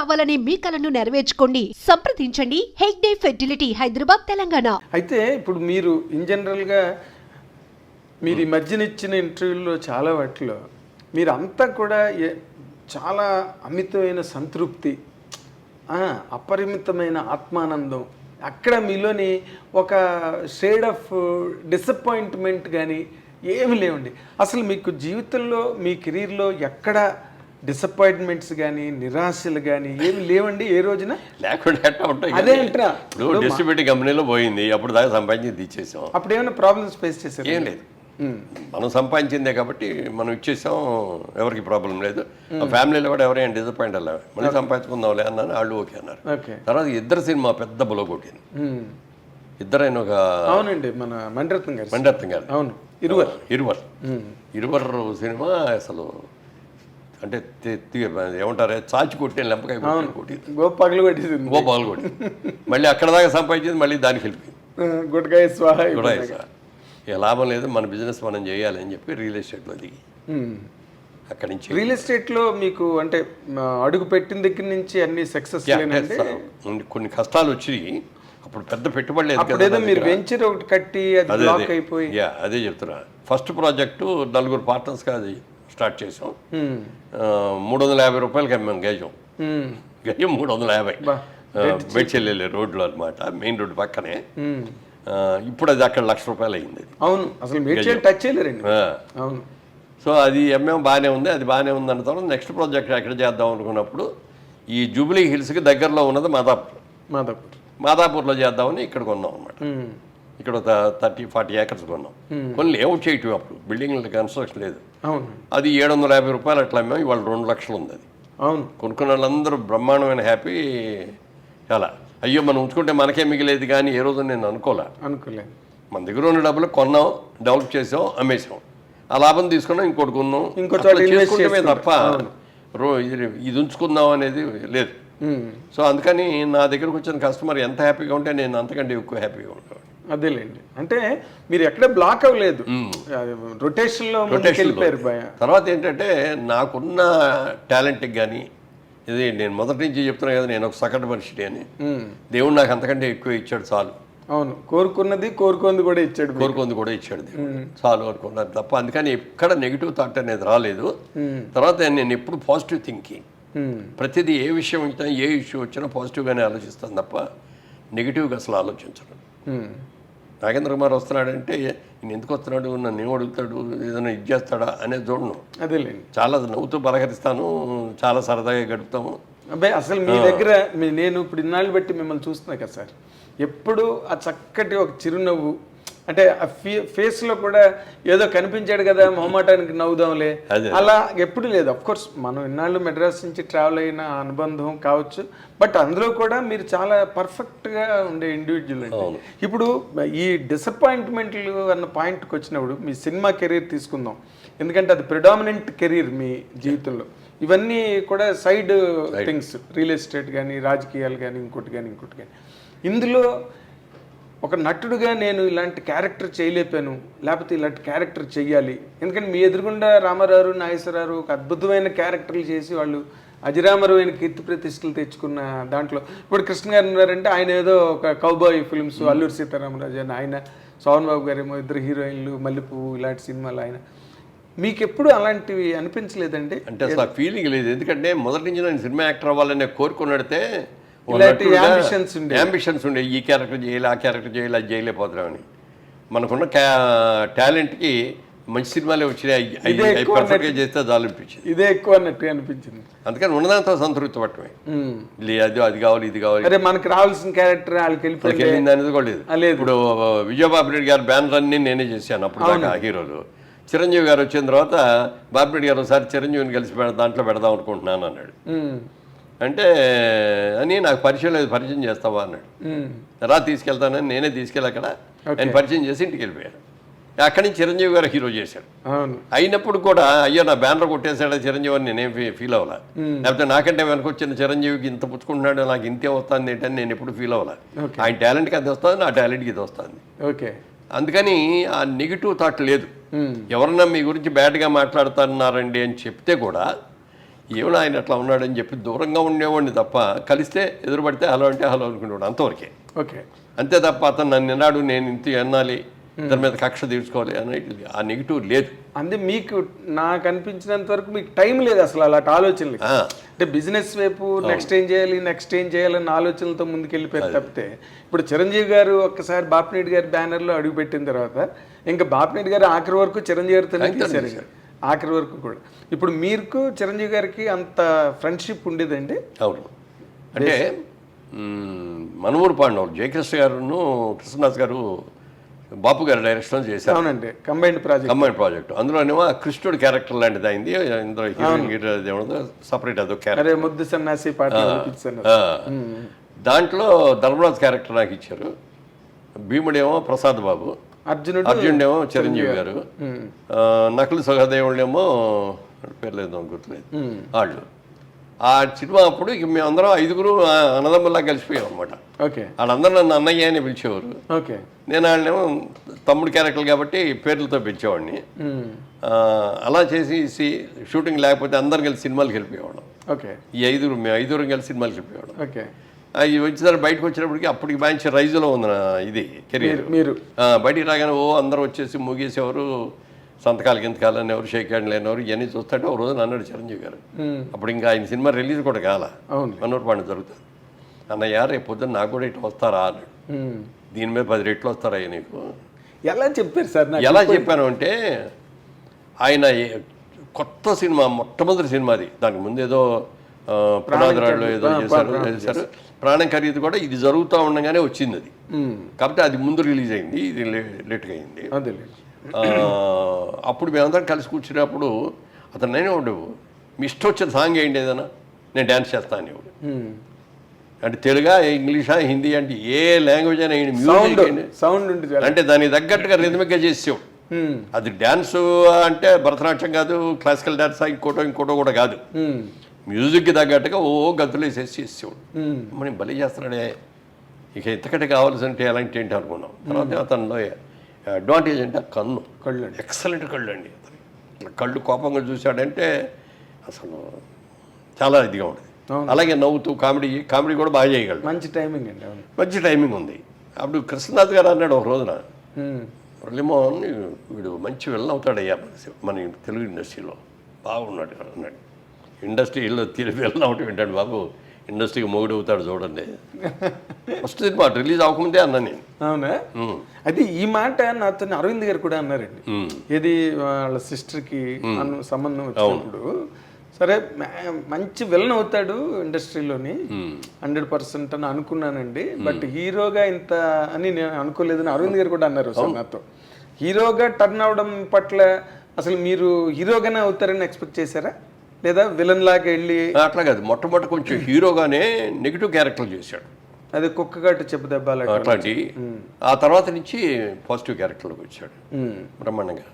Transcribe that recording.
కావాలనే మీ కలను నెరవేర్చుకోండి. సంప్రదించండి. హెగ్డే ఫెర్టిలిటీ హైదరాబాద్ తెలంగాణ. అయితే ఇప్పుడు మీరు ఇన్ జనరల్గా మీరు ఈ మధ్యన ఇచ్చిన ఇంటర్వ్యూలో చాలా వాటిలో మీరు అంతా కూడా చాలా అమితమైన సంతృప్తి అపరిమితమైన ఆత్మానందం. అక్కడ మీలోని ఒక షేడ్ ఆఫ్ డిసప్పాయింట్మెంట్ కానీ ఏమి లేవండి. అసలు మీకు జీవితంలో మీ కెరీర్లో ఎక్కడ డిసప్పాయింట్మెంట్స్ కానీ నిరాశలు కానీ ఏమి లేవండి ఏ రోజున? లేకుండా ఎట్లా ఉంటాయి అదే. అంటున్నా. ఇప్పుడు డిస్ట్రిబ్యూటర్ కంపెనీలో పోయింది అప్పుడు దాకా సంపాదించి ఇచ్చేసాం అప్పుడు ఏమైనా ప్రాబ్లమ్స్ ఫేస్ చేశారు? ఏం లేదు. మనం సంపాదించిందే కాబట్టి మనం ఇచ్చేసాం ఎవరికి ప్రాబ్లం లేదు. ఫ్యామిలీలో కూడా ఎవరైనా డిసప్పాయింట్ అలా మళ్ళీ సంపాదించుకుందాంలే అన్నాను వాళ్ళు ఓకే అన్నారు. ఓకే. తర్వాత ఇద్దరు సినిమా పెద్ద బులో కొట్టింది ఇద్దరైన ఒక అవునండి మన మణిరత్నం గారు మండర్థం గారు. అవును ఇరువర్. ఇరువర్. ఇరువర్ సినిమా అసలు అంటే ఏమంటారు? చాచి కొట్టిన లెంపకాయ కొట్టిన కొట్టింది. గో పగలు కొట్టేసింది. గో పగలు కొట్టింది. మళ్ళీ అక్కడ దాకా సంపాదించింది మళ్ళీ దానికి వెళ్ళిపోయింది. గుడ్కాయ స్వాహ సార్ ఇక లాభం లేదు మన బిజినెస్ మనం చేయాలి అని చెప్పి రియల్ ఎస్టేట్లో దిగి అక్కడి నుంచి రియల్ ఎస్టేట్లో మీకు అంటే అడుగు పెట్టిన దగ్గర నుంచి అన్ని సక్సెస్ కొన్ని- కష్టాలు వచ్చి అప్పుడు పెద్ద పెట్టుబడి లేదు మీరు. వెంచర్ ఒకటి కట్టి అది బ్లాక్ అయిపోయి. అదే చెప్తున్నా. ఫస్ట్ ప్రాజెక్టు నలుగురు పార్ట్నర్స్గా అది? స్టార్ట్ చేసాం. మూడు వందల యాభై రూపాయలకి అమ్మాం గజం. గజం మూడు వందల యాభై. బెడ్చెల్లెళ్ళే రోడ్లో అనమాట మెయిన్ రోడ్డు పక్కనే. ఇప్పుడు అది అక్కడ లక్ష రూపాయలు అయింది అవును అసలు టచ్ చేయలేరండి. అవును. సో అది ఎంఎం బాగానే ఉంది అది బాగానే ఉంది అన్న తర్వాత నెక్స్ట్ ప్రాజెక్ట్ ఎక్కడ చేద్దాం అనుకున్నప్పుడు ఈ జూబ్లీ హిల్స్కి దగ్గరలో ఉన్నది మాదాపూర్. మాదాపూర్. మాదాపూర్లో చేద్దామని ఇక్కడ కొన్నాం అనమాట. ఇక్కడ ఒక థర్టీ ఫార్టీ ఏకర్స్ కొన్నాం. కొన్ని లేఅవుట్ చేయటం అప్పుడు. బిల్డింగ్ కన్స్ట్రక్షన్ లేదు. అది ఏడు వందల యాభై రూపాయలు అట్లా అమ్మాం ఇవాళ రెండు లక్షలు ఉంది అది. అవును. కొనుక్కున్న వాళ్ళందరూ బ్రహ్మాండమైన హ్యాపీ చాలా అయ్యో మనం ఉంచుకుంటే మనకే మిగిలేదు కానీ ఏ రోజు నేను అనుకోలే. అనుకోలేదు మన దగ్గర ఉన్న డబ్బులు కొన్నాం డెవలప్ చేసాం అమ్మేసాం. ఆ లాభం తీసుకున్నాం ఇంకోటి కొన్నాం. చేసుకుంటాం. తప్ప రో ఇది ఇది ఉంచుకుందాం అనేది లేదు. సో అందుకని నా దగ్గరకు వచ్చిన కస్టమర్ ఎంత హ్యాపీగా ఉంటే నేను అంతకంటే ఎక్కువ హ్యాపీగా ఉంటాను. అదేలేండి. అంటే మీరు ఎక్కడ బ్లాక్ అవ్వలేదు. రొటేషన్లో ముందుకు వెళ్ళిపోయారు తర్వాత ఏంటంటే నాకున్న టాలెంట్కి కానీ ఇది నేను మొదటి నుంచి చెప్తున్నా కదా నేను ఒక సగటు మనిషిని అని. దేవుడు నాకు అంతకంటే ఎక్కువ ఇచ్చాడు చాలు. అవును. కోరుకున్నది కోరుకుంది కూడా ఇచ్చాడు. కోరుకుంది కూడా ఇచ్చాడు చాలు అనుకున్నాను తప్ప అందుకని ఎక్కడ నెగిటివ్ థాట్ అనేది రాలేదు. తర్వాత నేను ఎప్పుడు పాజిటివ్ థింకింగ్. ప్రతిదీ ఏ విషయం వచ్చినా ఏ ఇష్యూ వచ్చినా పాజిటివ్గానే ఆలోచిస్తాను తప్ప నెగిటివ్గా అసలు ఆలోచించను. హ్మ్. నాగేంద్ర కుమార్ వస్తున్నాడంటే నేను ఎందుకు వస్తున్నాడు? నన్ను ఏం అడుగుతాడు? ఏదైనా ఇది చేస్తాడా? అనేది చూడను. అదేలేండి. చాలా నవ్వుతూ పలకరిస్తాను చాలా సరదాగా గడుపుతాము. అబ్బాయి అసలు మీ దగ్గర నేను ఇప్పుడు ఇన్నాళ్ళు బట్టి మిమ్మల్ని చూస్తున్నా కదా సార్. ఎప్పుడు ఆ చక్కటి ఒక చిరునవ్వు అంటే ఆ ఫే ఫేస్లో కూడా ఏదో కనిపించాడు కదా మొహమాటానికి నవ్వుదాంలే. అలా ఎప్పుడు లేదు. కోర్స్ మనం ఇన్నాళ్ళు మెడ్రాస్ నుంచి ట్రావెల్ అయిన అనుబంధం కావచ్చు. బట్ అందులో కూడా మీరు చాలా పర్ఫెక్ట్గా ఉండే ఇండివిజువల్ అండి. ఇప్పుడు ఈ డిసప్పాయింట్మెంట్లు అన్న పాయింట్కి వచ్చినప్పుడు మీ సినిమా కెరీర్ తీసుకుందాం. ఎందుకంటే అది ప్రిడామినెంట్ కెరీర్ మీ జీవితంలో. ఇవన్నీ కూడా సైడ్ థింగ్స్ రియల్ ఎస్టేట్ కానీ రాజకీయాలు కానీ ఇంకోటి కానీ ఇంకోటి కానీ ఇందులో ఒక నటుడుగా నేను ఇలాంటి క్యారెక్టర్ చేయలేపాను లేకపోతే ఇలాంటి క్యారెక్టర్ చెయ్యాలి. ఎందుకంటే మీ ఎదురుగుండా రామారావు నాగేశ్వరరావు ఒక అద్భుతమైన క్యారెక్టర్లు చేసి వాళ్ళు అజరామరమైన కీర్తి ప్రతిష్టలు తెచ్చుకున్న దాంట్లో. ఇప్పుడు కృష్ణ గారు ఉన్నారంటే ఆయన ఏదో ఒక కౌబాయ్ ఫిల్మ్స్ అల్లూరి సీతారామరాజు అని ఆయన సోహన్ బాబు గారు ఏమో ఇద్దరు హీరోయిన్లు మల్లెపువ్వు ఇలాంటి సినిమాలు ఆయన. మీకు ఎప్పుడు అలాంటివి అనిపించలేదండి? అంటే అసలు ఫీలింగ్ లేదు. ఎందుకంటే మొదటి నుంచి నేను సినిమా యాక్టర్ అవ్వాలని కోరుకున్నడితే. అంబిషన్స్ ఉండే. ఈ క్యారెక్టర్ చేయాలి ఆ క్యారెక్టర్ చేయాలి అది చేయలేకపోతున్నామని మనకున్న టాలెంట్కి మంచి సినిమాలే వచ్చినాయి. పర్ఫెక్ట్గా చేస్తే చాలు అనిపించింది. ఇదే ఎక్కువ అన్నట్టుగా అనిపించింది. అందుకని ఉన్నదాంతో సంతృప్తి పట్టమే ఉమ్. లే అది అది కావాలి ఇది కావాలి. అరే మనకు రావాల్సిన క్యారెక్టర్ వాళ్ళకి వెళ్ళిపోయింది అనేది కూడా లేదు. లేదు. ఇప్పుడు విజయబాబు రెడ్డి గారు బ్యానర్ అన్ని నేనే చేశాను అప్పుడు దాకా హీరోలు. చిరంజీవి గారు వచ్చిన తర్వాత బాపిరెడ్డి గారు ఒకసారి చిరంజీవిని కలిసి దాంట్లో పెడదాం అనుకుంటున్నాను అన్నాడు. అంటే అని నాకు పరిచయం లేదు పరిచయం చేస్తావా? అన్నాడు. రా తీసుకెళ్తానని నేనే తీసుకెళ్ళి అక్కడ నేను పరిచయం చేసి ఇంటికి వెళ్ళిపోయాను. అక్కడి నుంచి చిరంజీవి గారు హీరో చేశాడు. అయినప్పుడు కూడా అయ్యో నా బ్యానర్ కొట్టేశాడు చిరంజీవి అని నేనేం ఫీల్ అవ్వాల. లేకపోతే నాకంటే వెనకొచ్చిన చిరంజీవికి ఇంత పుచ్చుకుంటున్నాడు నాకు ఇంతే వస్తుంది ఏంటని నేను ఎప్పుడు ఫీల్ అవ్వాల. ఆయన టాలెంట్కి అది వస్తుంది నా టాలెంట్కి ఇది వస్తుంది. ఓకే. అందుకని ఆ నెగిటివ్ థాట్ లేదు. ఎవరన్నా మీ గురించి బ్యాడ్గా మాట్లాడుతున్నారండి అని చెప్తే కూడా ఏమైనా ఆయన అట్లా ఉన్నాడని చెప్పి దూరంగా ఉండేవాడిని తప్ప కలిస్తే ఎదురుపడితే హలో అంటే హలో అనుకునేవాడు అంతవరకే. ఓకే. అంతే తప్ప అతను నన్ను ఎన్నాడు నేను ఇంత ఎన్నాలి ఇతని మీద కక్ష తీర్చుకోవాలి అనేది ఆ నెగిటివ్ లేదు. అంటే మీకు నాకు అనిపించినంత వరకు మీకు టైం లేదు అసలు అలాంటి ఆలోచనలు అంటే బిజినెస్ వైపు నెక్స్ట్ ఏం చేయాలి నెక్స్ట్ ఏం చేయాలన్న ఆలోచనలతో ముందుకెళ్ళిపోయారు తప్పితే ఇప్పుడు చిరంజీవి గారు ఒక్కసారి బాపినేటి గారి బ్యానర్లో అడుగు పెట్టిన తర్వాత ఇంకా బాపినేటి గారు ఆఖరి వరకు చిరంజీవి ఇంకా. ఆఖరి వరకు కూడా. ఇప్పుడు మీకు చిరంజీవి గారికి అంత ఫ్రెండ్షిప్ ఉండేదండి? అవును. అంటే మ్, మనూరు పాండవులు జయకృష్ణ గారును కృష్ణదాస్ గారు బాపు గారు డైరెక్షన్ చేశారు. అవునండి. Combined project. Combine project. అందులోనేమో కృష్ణుడు క్యారెక్టర్ లాంటిది అయింది. ఇందులో హీరోయిన్ హీరో సపరేట్ అదో క్యారెక్టర్. ముద్దు సన్నాసి పాట. దాంట్లో ధర్మరాజ్ క్యారెక్టర్ నాకు ఇచ్చారు. భీముడేమో ప్రసాద్ బాబు. అర్జునుడు అర్జునుడేమో చిరంజీవి గారు. నకులు సహదేవుడేమో పేరు లేదు గుర్తులేదు. వాళ్ళు. ఆ సినిమా అప్పుడు ఇక మేమందరం ఐదుగురు ఆ, అన్నదమ్ముల్లా కలిసిపోయాం అనమాట ఓకే. వాళ్ళందరూ నన్ను అన్నయ్య అని పిలిచేవారు. ఓకే. నేను వాళ్ళనేమో తమ్ముడు క్యారెక్టర్ కాబట్టి పేర్లతో పిలిచేవాడిని. అలా చేసి షూటింగ్ లేకపోతే అందరం కలిసి సినిమాలకు వెళ్ళిపోయేవాళ్ళం. ఓకే. ఈ ఐదుగురు మేము ఐదుగురం కలిసి సినిమాలకు వెళ్ళిపోయేవాళ్ళం. ఓకే. వచ్చేసరికి బయటకు వచ్చినప్పటికి అప్పటికి మంచి రైజులో ఉంది నా ఇది కెరీర్. మీరు బయటికి రాగానే ఓ అందరూ వచ్చేసి ముగేసేవారు సంతకాలు గింతకాలు ఎవరు షేక్ హ్యాండ్ లేనివారు ఇవన్నీ చూస్తుంటే ఒక రోజు అన్నాడు చిరంజీవి గారు. అప్పుడు ఇంకా ఆయన సినిమా రిలీజ్ కూడా కాల. మనూరు పాండ జరుగుతుంది. అన్నయ్య రేపు పొద్దున్న నాకు కూడా ఇటు వస్తారా అన్నాడు. దీని మీద పది రెట్లు వస్తారా నీకు. ఎలా చెప్పారు సార్ ఎలా చెప్పాను అంటే ఆయన కొత్త సినిమా మొట్టమొదటి సినిమా అది. దానికి ముందు ఏదో ఆ, పునాదిరాళ్ళు ఏదో చేశారు చేశారు ప్రాణం ఖరీదు కూడా ఇది జరుగుతూ ఉండగానే వచ్చింది అది. కాబట్టి అది ముందు రిలీజ్ అయింది ఇది లేట్గా అయింది అప్పుడు మేమందరం కలిసి కూర్చున్నప్పుడు అతను నేనే ఉండవు మీ ఇష్టం వచ్చిన సాంగ్ ఏంటి ఏదైనా నేను డ్యాన్స్ చేస్తాను మ్మ్. అంటే తెలుగా ఇంగ్లీషా హిందీ అంటే ఏ లాంగ్వేజ్ అయినా మ్యూజిక్ సౌండ్. అంటే దానికి తగ్గట్టుగా రిథమిక్గా చేసేవాడు మ్మ్. అది డ్యాన్స్ అంటే భరతనాట్యం కాదు క్లాసికల్ డ్యాన్స్ ఇంకోటో ఇంకోటో కూడా కాదు. మ్యూజిక్కి తగ్గట్టుగా ఓ గంతులు వేసేసి చేసేవాడు. మనం బలి చేస్తున్నాడే. ఇక ఇంతకంటే కావాల్సింటే ఎలాంటి ఏంటి అనుకున్నాం. తర్వాత అతనిలో అడ్వాంటేజ్ అంటే కన్ను. కళ్ళు. ఎక్సలెంట్ కళ్ళు అండి కళ్ళు కోపంగా చూశాడంటే అసలు చాలా ఇదిగా ఉంటుంది. అలాగే నవ్వుతూ కామెడీ కామెడీ కూడా బాగా చేయగలడు. మంచి టైమింగ్ అండి మంచి టైమింగ్ ఉంది. అప్పుడు కృష్ణనాథ్ గారు అన్నాడు ఒక రోజున. మురళీమోహన్ వీడు మంచి వెళ్ళి అవుతాడయ్యా మన- మన తెలుగు ఇండస్ట్రీలో. బాగున్నాడు అన్నాడు. ఇండస్ట్రీలో తిరిగి ఒకటి వింటాడు బాబు. ఇండస్ట్రీకి మొగుడు అవుతాడు చూడండి. ఫస్ట్ సినిమా రిలీజ్ అవ్వకముందే అన్నా నేను. అవునా? అది ఈ మాట నాతో అరవింద్ గారు కూడా అన్నారండి. ఇది వాళ్ళ సిస్టర్కి సంబంధం వచ్చినప్పుడు సరే మంచి విలన్ అవుతాడు ఇండస్ట్రీలోని. హండ్రెడ్ పర్సెంట్ అని అనుకున్నానండి. బట్ హీరోగా ఇంత అని నేను అనుకోలేదని అరవింద్ గారు కూడా అన్నారు నాతో. హీరోగా టర్న్ అవడం పట్ల అసలు మీరు హీరోగానే అవుతారని ఎక్స్పెక్ట్ చేశారా? లేదా విలన్ లాగా వెళ్ళి అట్లా కాదు. మొట్టమొదటి కొంచెం హీరోగానే నెగిటివ్ క్యారెక్టర్ చేశాడు. అది కుక్క గట్టు చెప్పు అట్లాంటి. ఆ తర్వాత నుంచి పాజిటివ్ క్యారెక్టర్లోకి వచ్చాడు. బ్రహ్మాండంగా.